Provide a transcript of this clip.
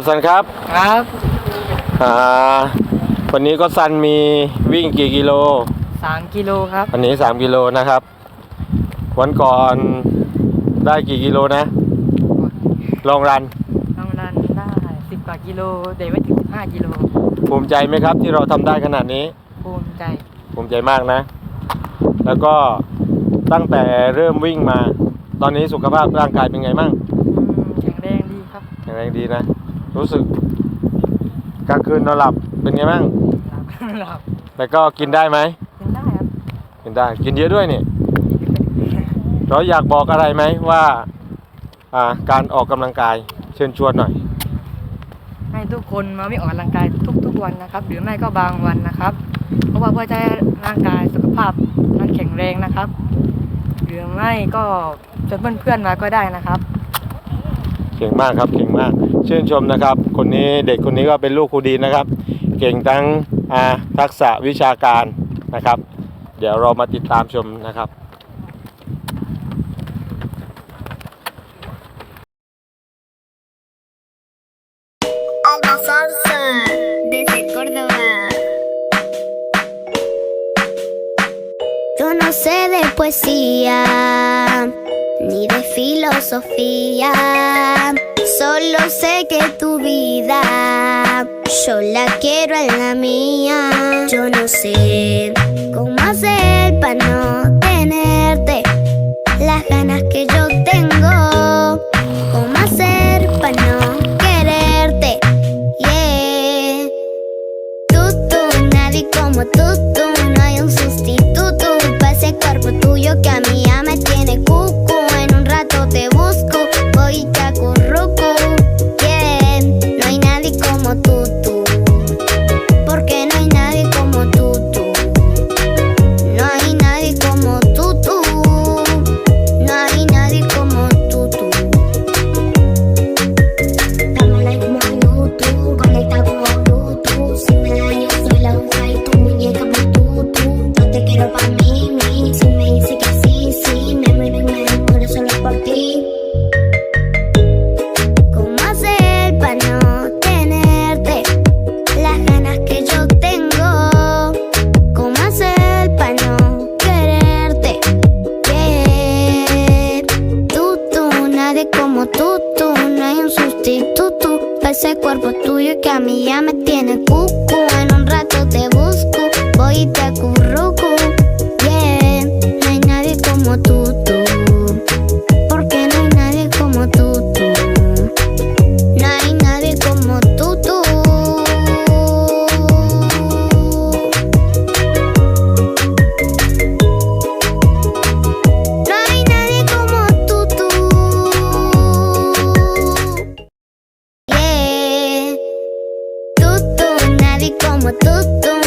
ก็สันครับครับอ่าวันนี้ก็สันมีวิ่งกี่กิโลสามกิโลครับวันนี้ 3 กิโลนะครับ วันก่อนได้กี่กิโลนะ ลองรันน้องรันได้สิบกว่ากิโลแต่ไม่ถึงสิบห้ากิโลภูมิใจไหมครับที่เราทำได้ขนาดนี้ ภูมิใจภูมิใจมากนะ แล้วก็ตั้งแต่เริ่มวิ่งมา ตอนนี้สุขภาพร่างกายเป็นไงมั่งอืมแข็งแรงดีครับ แข็งแรงดีนะ รู้สึกกลางคืนนอนหลับเป็นไงมั่งหลับแล้วก็กินได้ไหมกินได้ครับกินได้กินเยอะด้วยนี่เราอยากบอกอะไรไหมว่าอ่าการออกกำลังกายเชิญชวนหน่อย ให้ทุกคนมาวิ่งออกกำลังกายทุกๆวันนะครับ หรือไม่ก็บางวันนะครับ เพราะว่าเพื่อจะให้ร่างกายสุขภาพมันแข็งแรงนะครับ หรือไม่ก็ชวนเพื่อนๆมาก็ได้นะครับ เก่งมากครับเก่งมากชื่นชมนะครับ คนนี้เด็กคนนี้ก็เป็นลูกครูดีนะครับ เก่งทั้งทักษะวิชาการนะครับ เดี๋ยวเรามาติดตามชมนะครับ Alba Salsa desde Córdoba. Yo no sé de poesía ni de filosofía. Solo sé que tu vida yo la quiero en la mía. Yo no sé cómo hacer para no tenerte las ganas que yo tengo. Ese cuerpo tuyo que a mí ya me tiene cucu. En un rato te busco, voy y te acurruco. todo.